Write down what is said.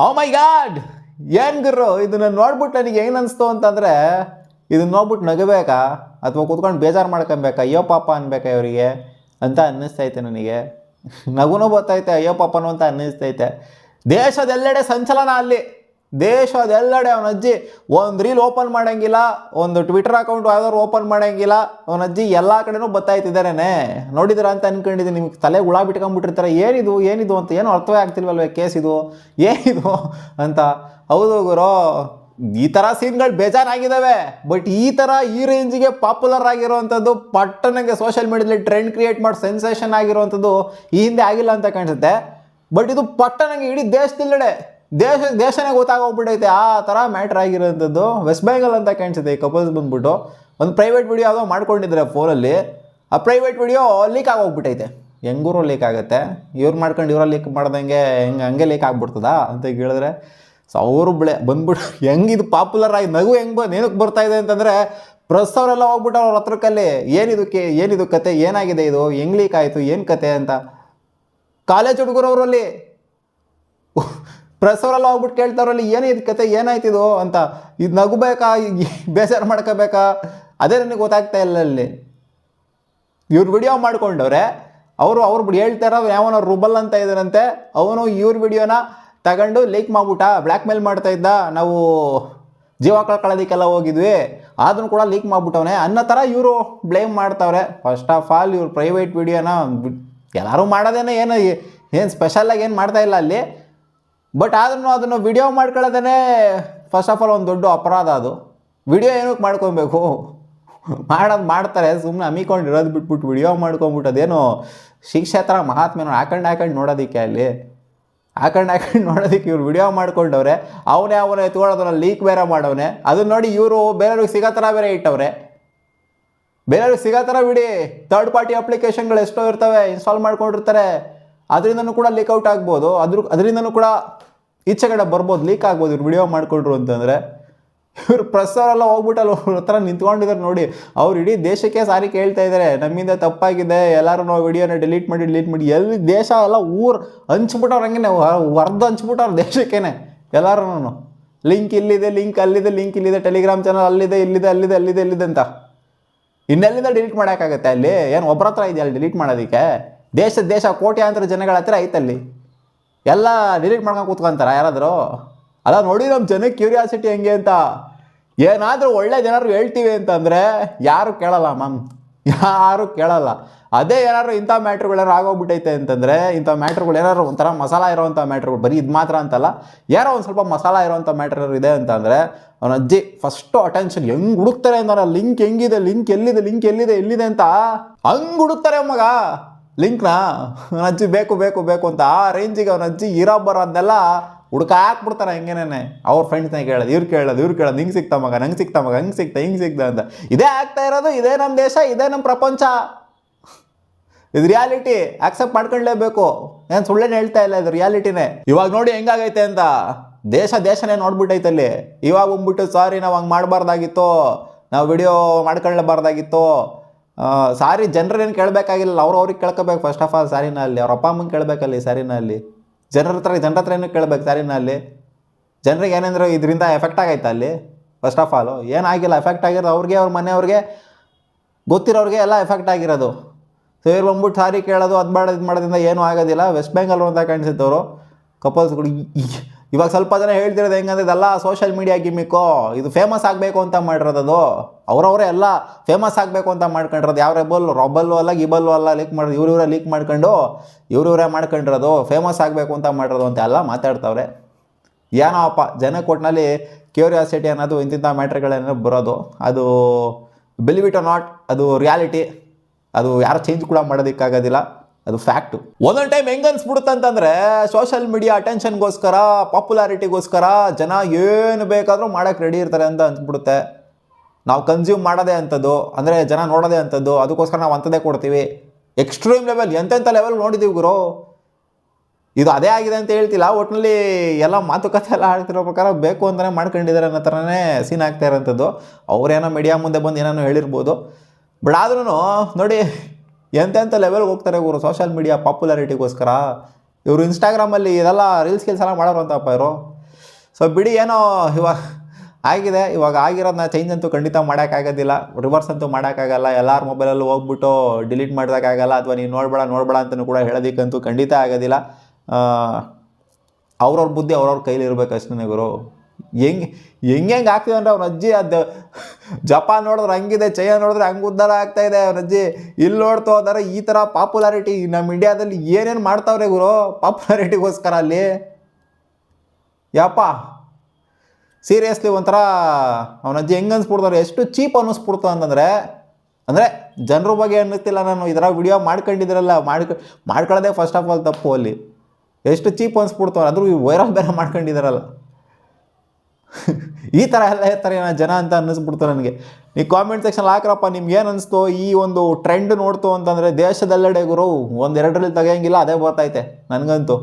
ಓ ಮೈ god ಏನ್ ಗುರು ಇದನ್ನ ನೋಡ್ಬಿಟ್ಟು ನನಗೆ ಏನು ಅನಿಸ್ತು ಅಂತಂದರೆ ಇದನ್ನ ನೋಡ್ಬಿಟ್ಟು ನಗಬೇಕಾ? ಅಥವಾ ಕೂತ್ಕೊಂಡು ಬೇಜಾರು ಮಾಡ್ಕೊಬೇಕಾ? ಅಯ್ಯೋ ಪಾಪ ಅನ್ಬೇಕಾ ಇವರಿಗೆ? ಅಂತ ಅನ್ನಿಸ್ತೈತೆ ನನಗೆ. ನಗುನೂ ಗೊತ್ತೈತೆ ಅಯ್ಯೋ ಪಾಪನು ಅಂತ ಅನ್ನಿಸ್ತೈತೆ ದೇಶದೆಲ್ಲೆಡೆ ಸಂಚಲನ ಅಲ್ಲಿ. ದೇಶದೆಲ್ಲೆಡೆ ಅವನ ಅಜ್ಜಿ ಒಂದು ರೀಲ್ ಓಪನ್ ಮಾಡೋಂಗಿಲ್ಲ, ಒಂದು ಟ್ವಿಟರ್ ಅಕೌಂಟ್ ಯಾವ್ದಾದ್ರು ಓಪನ್ ಮಾಡೋಂಗಿಲ್ಲ, ಅವನ ಅಜ್ಜಿ ಎಲ್ಲ ಕಡೆನೂ ಬತ್ತಾಯ್ತಿದ್ದಾರೇನೆ? ನೋಡಿದ್ರ ಅಂತ ಅನ್ಕೊಂಡಿದ್ದೀನಿ, ನಿಮ್ಗೆ ತಲೆ ಹುಳ ಬಿಟ್ಕೊಂಡ್ಬಿಟ್ಟಿರ್ತಾರೆ ಏನಿದು ಏನಿದು ಅಂತ ಏನು ಅರ್ಥವೇ ಆಗ್ತಿಲ್ವಲ್ವೇ ಕೇಸ್ ಇದು? ಏನಿದು ಅಂತ. ಹೌದು ಗುರು, ಈ ಥರ ಸೀನ್ಗಳು ಬೇಜಾರಾಗಿದ್ದಾವೆ ಬಟ್ ಈ ಥರ ಈ ರೇಂಜಿಗೆ ಪಾಪ್ಯುಲರ್ ಆಗಿರುವಂಥದ್ದು ಪಟ್ಟಣಗೆ ಸೋಷಿಯಲ್ ಮೀಡಿಯಾದಲ್ಲಿ ಟ್ರೆಂಡ್ ಕ್ರಿಯೇಟ್ ಮಾಡಿ ಸೆನ್ಸೇಷನ್ ಆಗಿರುವಂಥದ್ದು ಈ ಹಿಂದೆ ಆಗಿಲ್ಲ ಅಂತ ಕಾಣಿಸುತ್ತೆ. ಬಟ್ ಇದು ಪಟ್ಟಣಗೆ ಇಡೀ ದೇಶದೆಲ್ಲೆಡೆ ದೇಶ, ದೇಶನೇ ಗೊತ್ತಾಗೋಗ್ಬಿಟ್ಟೈತೆ, ಆ ಥರ ಮ್ಯಾಟ್ರ್ ಆಗಿರೋಂಥದ್ದು. ವೆಸ್ಟ್ ಬೆಂಗಾಲ್ ಅಂತ ಕಾಣಿಸುತ್ತೆ ಈ ಕಪಲ್ಸ್ ಬಂದ್ಬಿಟ್ಟು. ಒಂದು ಪ್ರೈವೇಟ್ ವಿಡಿಯೋ ಯಾವುದೋ ಮಾಡ್ಕೊಂಡಿದ್ದಾರೆ ಫೋನಲ್ಲಿ ಆ ಪ್ರೈವೇಟ್ ವಿಡಿಯೋ ಲೀಕ್ ಆಗೋಗ್ಬಿಟ್ಟೈತೆ. ಹೆಂಗೂರು ಲೀಕ್ ಆಗುತ್ತೆ? ಇವ್ರು ಮಾಡ್ಕೊಂಡು ಇವರ ಲೀಕ್ ಮಾಡ್ದಂಗೆ ಹೆಂಗೆ, ಹಂಗೆ ಲೀಕ್ ಆಗ್ಬಿಡ್ತದಾ ಅಂತ ಕೇಳಿದ್ರೆ ಸೊ ಅವರು ಬೆಳೆ ಬಂದ್ಬಿಟ್ಟು ಹೆಂಗೆ ಇದು ಪಾಪ್ಯುಲರ್ ಆಗಿ ನಗು ಹೆಂಗೆ ಬಂದು ಏನಕ್ಕೆ ಬರ್ತಾ ಇದೆ ಅಂತಂದರೆ ಪ್ರೆಸ್ ಅವರೆಲ್ಲ ಹೋಗ್ಬಿಟ್ಟು ಅವ್ರ ಹತ್ರಕ್ಕಲ್ಲಿ ಏನಿದಕ್ಕೆ ಏನಿದು ಕತೆ, ಏನಾಗಿದೆ ಇದು, ಹೆಂಗ್ ಲೀಕ್ ಆಯಿತು, ಏನು ಕತೆ ಅಂತ. ಕಾಲೇಜ್ ಹುಡುಗರವರಲ್ಲಿ ಪ್ರೆಸ್ ಅವರೆಲ್ಲ ಹೋಗ್ಬಿಟ್ಟು ಕೇಳ್ತಾರಲ್ಲಿ ಏನೇ ಇದು ಕತೆ ಏನಾಯ್ತಿದು ಅಂತ. ಇದು ನಗಬೇಕಾ ಬೇಜಾರು ಮಾಡ್ಕೋಬೇಕಾ? ಅದೇ ನನಗೆ ಗೊತ್ತಾಗ್ತಾ ಇಲ್ಲ ಅಲ್ಲಿ. ಇವ್ರು ವಿಡಿಯೋ ಮಾಡ್ಕೊಂಡವ್ರೆ, ಅವರು ಅವ್ರು ಬಿಡಿ ಹೇಳ್ತಾರ ಯಾವನೋ ರುಬಲ್ ಅಂತ ಇದ್ದಾರಂತೆ. ಅವನು ಇವ್ರ ವಿಡಿಯೋನ ತಗೊಂಡು ಲೀಕ್ ಮಾಡ್ಬಿಟ್ಟ ಬ್ಲ್ಯಾಕ್ ಮೇಲ್ ಮಾಡ್ತಾ ಇದ್ದ. ನಾವು ಜೀವ ಕಳ್ಕೊಳ್ಳೋದಕ್ಕೆಲ್ಲ ಹೋಗಿದ್ವಿ. ಆದ್ರೂ ಕೂಡ ಲೀಕ್ ಮಾಡ್ಬಿಟ್ಟವನೆ. ಅನ್ನೋ ಥರ ಇವರು ಬ್ಲೇಮ್ ಮಾಡ್ತಾವ್ರೆ. ಫಸ್ಟ್ ಆಫ್ ಆಲ್ ಇವ್ರು ಪ್ರೈವೇಟ್ ವಿಡಿಯೋನ ಎಲ್ಲರೂ ಮಾಡೋದೇನೆ ಏನು ಏನು ಸ್ಪೆಷಲಾಗಿ ಏನು ಮಾಡ್ತಾ ಇಲ್ಲ ಅಲ್ಲಿ. ಬಟ್ ಆದ್ರೂ ಅದನ್ನು ವಿಡಿಯೋ ಮಾಡ್ಕೊಳ್ಳೋದೇ ಫಸ್ಟ್ ಆಫ್ ಆಲ್ ಒಂದು ದೊಡ್ಡ ಅಪರಾಧ ಅದು. ವಿಡಿಯೋ ಏನಕ್ಕೆ ಮಾಡ್ಕೊಬೇಕು? ಮಾಡೋದು ಮಾಡ್ತಾರೆ ಸುಮ್ಮನೆ ಹಮ್ಮಿಕೊಂಡು ಇರೋದು ಬಿಟ್ಬಿಟ್ಟು ವಿಡಿಯೋ ಮಾಡ್ಕೊಂಬಿಟ್ಟು ಅದೇನು ಶಿಕ್ಷೆ ಥರ ಮಹಾತ್ಮೇನೋ ಹಾಕೊಂಡು ಹಾಕೊಂಡು ನೋಡೋದಕ್ಕೆ ಅಲ್ಲಿ. ಹಾಕೊಂಡು ಹಾಕೊಂಡು ನೋಡೋದಕ್ಕೆ ಇವ್ರು ವಿಡಿಯೋ ಮಾಡ್ಕೊಂಡವ್ರೆ, ಅವನೇ ಅವನೇ ಎತ್ಕೊಳ್ಳೋದನ್ನ ಲೀಕ್ ಬೇರೆ ಮಾಡವನೆ. ಅದನ್ನ ನೋಡಿ ಇವರು ಬೇರೆಯವ್ರಿಗೆ ಸಿಗೋ ಥರ ಬೇರೆ ಇಟ್ಟವ್ರೆ. ಬೇರೆಯವ್ರಿಗೆ ಸಿಗೋ ಥರ ಬಿಡಿ ಥರ್ಡ್ ಪಾರ್ಟಿ ಅಪ್ಲಿಕೇಶನ್ಗಳು ಎಷ್ಟೋ ಇರ್ತವೆ ಇನ್ಸ್ಟಾಲ್ ಮಾಡ್ಕೊಂಡಿರ್ತಾರೆ. ಅದರಿಂದನೂ ಕೂಡ ಲೀಕ್ ಔಟ್ ಆಗ್ಬೋದು. ಅದ್ರ, ಅದರಿಂದನೂ ಕೂಡ ಈಚೆ ಕಡೆ ಬರ್ಬೋದು ಲೀಕ್ ಆಗ್ಬೋದು, ಇವ್ರು ವಿಡಿಯೋ ಮಾಡ್ಕೊಂಡ್ರು ಅಂತಂದರೆ ಇವ್ರು ಪ್ರೆಸ್ಸರ್ ಎಲ್ಲ ಹೋಗ್ಬಿಟ್ಟು ಅಲ್ಲಿ ಅವ್ರ ಹತ್ರ ನಿಂತ್ಕೊಂಡಿದ್ದಾರೆ ನೋಡಿ. ಅವ್ರು ಇಡೀ ದೇಶಕ್ಕೆ ಸಾರಿ ಕೇಳ್ತಾ ಇದ್ದಾರೆ ನಮ್ಮಿಂದ ತಪ್ಪಾಗಿದೆ ಎಲ್ಲರೂ ನಾವು ವಿಡಿಯೋನ ಡಿಲೀಟ್ ಮಾಡಿ ಡಿಲೀಟ್ ಮಾಡಿ. ಎಲ್ಲಿ ದೇಶ ಎಲ್ಲ ಊರು ಹಂಚ್ಬಿಟ್ಟವ್ರು ಹಂಗೆ ವರ್ದು ಹಂಚ್ಬಿಟ್ಟವ್ರು ದೇಶಕ್ಕೇನೆ ಎಲ್ಲರೂ ಲಿಂಕ್ ಇಲ್ಲಿದೆ ಲಿಂಕ್ ಅಲ್ಲಿದೆ ಲಿಂಕ್ ಇಲ್ಲಿದೆ ಟೆಲಿಗ್ರಾಮ್ ಚಾನಲ್ ಅಲ್ಲಿದೆ, ಇಲ್ಲಿದೆ, ಅಲ್ಲಿದೆ ಅಲ್ಲಿದೆ, ಇಲ್ಲಿದೆ ಅಂತ. ಇನ್ನೆಲ್ಲಿಂದ ಡಿಲೀಟ್ ಮಾಡೋಕ್ಕಾಗತ್ತೆ ಅಲ್ಲಿ? ಏನು ಒಬ್ಬರ ಹತ್ರ ಇದೆಯಲ್ಲ ಡಿಲೀಟ್ ಮಾಡೋದಕ್ಕೆ? ದೇಶ ದೇಶ ಕೋಟ್ಯಾಂತರ ಜನಗಳ ಹತ್ರ ಐತಲ್ಲಿ. ಎಲ್ಲ ಡಿಲೀಟ್ ಮಾಡ್ಕೊಂಡು ಕೂತ್ಕೊಂತಾರ ಯಾರಾದರೂ? ಅಲ್ಲ ನೋಡಿ ನಮ್ಮ ಜನಕ್ಕೆ ಕ್ಯೂರಿಯಾಸಿಟಿ ಹೆಂಗೆ ಅಂತ. ಏನಾದರೂ ಒಳ್ಳೆ ಜನರು ಹೇಳ್ತೀವಿ ಅಂತಂದರೆ ಯಾರು ಕೇಳಲ್ಲ ಮ್ಯಾಮ್ ಯಾರು ಕೇಳಲ್ಲ. ಅದೇ ಏನಾದ್ರು ಇಂಥ ಮ್ಯಾಟ್ರ್ಗಳೇನಾರು ಆಗೋಗ್ಬಿಟ್ಟೈತೆ ಅಂತಂದರೆ ಇಂಥ ಮ್ಯಾಟ್ರ್ಗಳು ಏನಾದ್ರು ಒಂಥರ ಮಸಾಲ ಇರೋವಂಥ ಮ್ಯಾಟ್ರ್ಗಳು ಬರೀ ಇದು ಮಾತ್ರ ಅಂತಲ್ಲ, ಯಾರೋ ಒಂದು ಸ್ವಲ್ಪ ಮಸಾಲ ಇರೋವಂಥ ಮ್ಯಾಟ್ರ್ ಇದೆ ಅಂತಂದರೆ ಅವನ ಅಜ್ಜಿ ಫಸ್ಟು ಅಟೆನ್ಷನ್ ಹೆಂಗೆ ಹುಡುಕ್ತಾರೆ ಅಂದ್ರೆ ಲಿಂಕ್ ಹೆಂಗಿದೆ ಲಿಂಕ್ ಎಲ್ಲಿದೆ ಲಿಂಕ್ ಎಲ್ಲಿದೆ ಎಲ್ಲಿದೆ ಅಂತ? ಹಂಗೆ ಹುಡುಕ್ತಾರೆ ಮಗ. ಲಿಂಕ್ನ? ಅವನ ಅಜ್ಜಿ, ಬೇಕು ಬೇಕು ಬೇಕು ಅಂತ ಆ ರೇಂಜಿಗೆ ಅವನ ಅಜ್ಜಿ ಇರೋ ಬರೋದನ್ನೆಲ್ಲ ಹುಡುಕ ಹಾಕ್ಬಿಡ್ತಾರೆ ಹೆಂಗೇನೆ ಅವ್ರ ಫ್ರೆಂಡ್ಸ್ನ ಕೇಳೋದು, ಇವ್ರು ಕೇಳೋದು ಇವ್ರು ಕೇಳೋದು ಹಿಂಗೆ ಸಿಕ್ತ ಮಗ ನಂಗೆ ಸಿಕ್ತ ಮಗ ಹಂಗೆ ಸಿಕ್ತ, ಹಿಂಗೆ ಸಿಕ್ತ ಅಂತ. ಇದೇ ಆಗ್ತಾ ಇರೋದು, ಇದೇ ನಮ್ಮ ದೇಶ, ಇದೇ ನಮ್ಮ ಪ್ರಪಂಚ. ಇದು ರಿಯಾಲಿಟಿ ಆಕ್ಸೆಪ್ಟ್ ಮಾಡ್ಕೊಳ್ಳೇಬೇಕು ಏನು ಸುಳ್ಳೇನು ಹೇಳ್ತಾ ಇಲ್ಲ ಇದು ರಿಯಾಲಿಟಿನೇ ಇವಾಗ ನೋಡಿ ಹೆಂಗಾಗೈತೆ ಅಂತ. ದೇಶ ದೇಶನೇ ನೋಡ್ಬಿಟ್ಟೈತೆ ಅಲ್ಲಿ. ಇವಾಗ ಬಂದ್ಬಿಟ್ಟು ಸಾರಿ ನಾವು ಹಂಗೆ ಮಾಡಬಾರ್ದಾಗಿತ್ತು. ನಾವು ವಿಡಿಯೋ ಮಾಡ್ಕೊಳ್ಳೇಬಾರ್ದಾಗಿತ್ತು ಸಾರಿ ಜನರೇನು ಕೇಳಬೇಕಾಗಿಲ್ಲ, ಅವ್ರು ಅವ್ರಿಗೆ ಕೇಳ್ಕೋಬೇಕು ಫಸ್ಟ್ ಆಫ್ ಆಲ್ ಸಾರಿನ ಅಲ್ಲಿ, ಅವ್ರ ಅಪ್ಪ ಅಮ್ಮಂಗೆ ಕೇಳಬೇಕಲ್ಲಿ ಸಾರಿನ ಅಲ್ಲಿ. ಜನರ ಹತ್ರ ಜನರ ಹತ್ರ ಏನು ಕೇಳಬೇಕು ಸಾರಿನಲ್ಲಿ ಜನರಿಗೆ ಏನಂದ್ರೆ ಇದರಿಂದ ಎಫೆಕ್ಟ್ ಆಗೈತೆ ಅಲ್ಲಿ? ಫಸ್ಟ್ ಆಫ್ ಆಲು ಏನಾಗಿಲ್ಲ ಎಫೆಕ್ಟ್ ಆಗಿರೋದು ಅವ್ರಿಗೆ, ಅವ್ರ ಮನೆಯವ್ರಿಗೆ. ಗೊತ್ತಿರೋರಿಗೆ ಎಲ್ಲ ಎಫೆಕ್ಟ್ ಆಗಿರೋದು. ಸೊ ಇವ್ರು ಬಂದ್ಬಿಟ್ಟು ಸಾರಿ ಕೇಳೋದು, ಅದು ಮಾಡೋದು, ಇದು ಮಾಡೋದ್ರಿಂದ ಏನೂ ಆಗೋದಿಲ್ಲ. ವೆಸ್ಟ್ ಬೆಂಗಾಲ್ ಅಂತ ಕಾಣಿಸಿದ್ದವರು ಕಪಲ್ಸ್ಗಳು ಇವಾಗ ಸ್ವಲ್ಪ ಜನ ಹೇಳ್ತಿರೋದು ಹೆಂಗಂದ್ರೆ ಇದೆಲ್ಲ ಸೋಷಿಯಲ್ ಮೀಡಿಯಾ ಗಿಮಿಕ್ಕೋ ಇದು ಫೇಮಸ್ ಆಗಬೇಕು ಅಂತ ಮಾಡಿರೋದು ಅವರವರೇ ಎಲ್ಲ ಫೇಮಸ್ ಆಗಬೇಕು ಅಂತ ಮಾಡ್ಕೊಂಡಿರೋದು. ಯಾವ ರೆಬಲ್ ರೊಬಲ್ಲು ಅಲ್ಲ ಗಿಬಲ್ಲು ಅಲ್ಲ ಲೀಕ್ ಮಾಡಿ ಇವ್ರು ಇವರೇ ಲೀಕ್ ಮಾಡ್ಕೊಂಡು ಇವ್ರು ಇವರೇ ಮಾಡ್ಕೊಂಡಿರೋದು. ಫೇಮಸ್ ಆಗಬೇಕು ಅಂತ ಮಾಡಿರೋದು ಅಂತ ಎಲ್ಲ ಮಾತಾಡ್ತಾವ್ರೆ. ಏನೋ ಅಪ್ಪ ಜನಕ್ಕೆ ಒಟ್ಟಿನಲ್ಲಿ ಕ್ಯೂರಿಯಾಸಿಟಿ ಅನ್ನೋದು ಇಂತಿಂಥ ಮ್ಯಾಟ್ರ್ಗಳೇನೋ ಬರೋದು. ಅದು ಬಿಲಿವ್ ಇಟ್ ನಾಟ್ ಅದು ರಿಯಾಲಿಟಿ ಅದು ಯಾರು ಚೇಂಜ್ ಕೂಡ ಮಾಡೋದಕ್ಕಾಗೋದಿಲ್ಲ. ಅದು ಫ್ಯಾಕ್ಟು ಒಂದೊಂದು ಟೈಮ್ ಹೆಂಗೆ ಅನ್ಸ್ಬಿಡುತ್ತೆ ಅಂತಂದ್ರೆ ಸೋಷಿಯಲ್ ಮೀಡಿಯಾ ಅಟೆನ್ಷನ್ಗೋಸ್ಕರ ಪಾಪ್ಯುಲಾರಿಟಿಗೋಸ್ಕರ ಜನ ಏನು ಬೇಕಾದರೂ ಮಾಡೋಕ್ಕೆ ರೆಡಿ ಇರ್ತಾರೆ ಅಂತ ಅನ್ಸ್ಬಿಡುತ್ತೆ. ನಾವು ಕನ್ಸ್ಯೂಮ್ ಮಾಡೋದೇ ಅಂಥದ್ದು ಅಂದರೆ ಜನ ನೋಡೋದೇ ಅಂಥದ್ದು ಅದಕ್ಕೋಸ್ಕರ ನಾವು ಅಂಥದ್ದೇ ಕೊಡ್ತೀವಿ. ಎಕ್ಸ್ಟ್ರೀಮ್ ಲೆವೆಲ್ ಎಂತೆಂಥ ಲೆವೆಲ್ ನೋಡಿದ್ದೀವಿ ಗುರು. ಇದು ಅದೇ ಆಗಿದೆ ಅಂತ ಹೇಳ್ತಿಲ್ಲ ಒಟ್ಟಿನಲ್ಲಿ ಎಲ್ಲ ಮಾತುಕತೆ ಎಲ್ಲ ಆಡ್ತಿರೋ ಪ್ರಕಾರ ಬೇಕು ಅಂತಲೇ ಮಾಡ್ಕೊಂಡಿದ್ದಾರೆ ಅನ್ನೋ ಥರನೇ ಸೀನ್ ಆಗ್ತಾ ಇರೋಂಥದ್ದು. ಅವರೇನೋ ಮೀಡಿಯಾ ಮುಂದೆ ಬಂದು ಏನೇನೋ ಹೇಳಿರ್ಬೋದು. ಬಟ್ ಆದ್ರೂ ನೋಡಿ ಎಂತೆಂಥ ಲೆವೆಲ್ಗೆ ಹೋಗ್ತಾರೆ ಇವರು? ಸೋಷಿಯಲ್ ಮೀಡಿಯಾ ಪಾಪ್ಯುಲಾರಿಟಿಗೋಸ್ಕರ ಇವರು ಇನ್ಸ್ಟಾಗ್ರಾಮಲ್ಲಿ ಇದೆಲ್ಲ ರೀಲ್ಸ್ ಕೆಲಸ ಎಲ್ಲ ಮಾಡೋರು ಅಂತಪ್ಪ ಇವರು. ಸೊ ಬಿಡಿ ಏನೋ ಇವಾಗ ಆಗಿದೆ. ಇವಾಗ ಆಗಿರೋದನ್ನ ಚೇಂಜ್ ಅಂತೂ ಖಂಡಿತ ಮಾಡೋಕ್ಕಾಗೋದಿಲ್ಲ ರಿವರ್ಸ್ ಅಂತೂ ಮಾಡೋಕ್ಕಾಗಲ್ಲ ಎಲ್ಲರ ಮೊಬೈಲಲ್ಲೂ ಹೋಗ್ಬಿಟ್ಟು ಡಿಲೀಟ್ ಮಾಡಿದಾಗಲ್ಲ ಅಥವಾ ನೀವು ನೋಡಬೇಡ ನೋಡಬೇಡ ಅಂತಲೂ ಕೂಡ ಹೇಳೋದಕ್ಕಂತೂ ಖಂಡಿತ ಆಗೋದಿಲ್ಲ. ಅವ್ರವ್ರ ಬುದ್ಧಿ ಅವ್ರವ್ರ ಕೈಲಿ ಇರಬೇಕು ಅಷ್ಟೇ ಗುರು. ಹೆಂಗೆ ಹೆಂಗೆ ಹೆಂಗೆ ಆಗ್ತಿದೆ ಅಂದ್ರೆ ಅವ್ರ ಅಜ್ಜಿ ಅದು ಜಪಾನ್ ನೋಡಿದ್ರೆ ಹಂಗಿದೆ, ಚೈನಾ ನೋಡಿದ್ರೆ ಹಂಗೆ ಉದ್ಧಾರ ಆಗ್ತಾ ಇದೆ ಅವ್ರ ಅಜ್ಜಿ. ಇಲ್ಲಿ ನೋಡ್ತಾ ಹೋದರೆ ಈ ಥರ ಪಾಪ್ಯುಲಾರಿಟಿ ನಮ್ಮ ಇಂಡಿಯಾದಲ್ಲಿ ಏನೇನು ಮಾಡ್ತಾವ್ರೆ ಗುರು ಪಾಪ್ಯುಲಾರಿಟಿಗೋಸ್ಕರ ಅಲ್ಲಿ? ಯಪ್ಪ ಸೀರಿಯಸ್ಲಿ ಒಂಥರ ಅವನ ಅಜ್ಜಿ ಹೆಂಗೆ ಅನ್ಸ್ಬಿಡ್ತಾರೆ ಎಷ್ಟು ಚೀಪ್ ಅನ್ನಿಸ್ಬಿಡ್ತು ಅಂತಂದರೆ, ಅಂದರೆ ಜನರ ಬಗ್ಗೆ ಅನ್ನಿಸ್ತಿಲ್ಲ ನಾನು ಇದರ ವಿಡಿಯೋ ಮಾಡ್ಕೊಂಡಿದ್ರಲ್ಲ, ಮಾಡ್ಕ, ಮಾಡ್ಕೊಳ್ಳೋದೇ ಫಸ್ಟ್ ಆಫ್ ಆಲ್ ತಪ್ಪು ಅಲ್ಲಿ. ಎಷ್ಟು ಚೀಪ್ ಅನ್ಸ್ಬಿಡ್ತು ಅದ್ರೂ ವೈರಲ್ ಬೇರೆ ಮಾಡ್ಕೊಂಡಿದ್ದಾರಲ್ಲ ಈ ಥರ ಎಲ್ಲ ಇರ್ತಾರೆ ಏನೋ ಜನ ಅಂತ ಅನ್ನಿಸ್ಬಿಡ್ತು ನನಗೆ. ನೀವು ಕಾಮೆಂಟ್ ಸೆಕ್ಷನ್ ಹಾಕ್ರಪ್ಪ, ನಿಮ್ಗೆ ಏನು ಅನಿಸ್ತು? ಈ ಒಂದು ಟ್ರೆಂಡ್ ನೋಡ್ತು ಅಂತಂದರೆ ದೇಶದೆಲ್ಲೆಡೆ ಗುರು ಒಂದೆರಡರಲ್ಲಿ ತೆಗಿಯಂಗಿಲ್ಲ, ಅದೇ ಬರ್ತೈತೆ, ನನಗಂತೂ.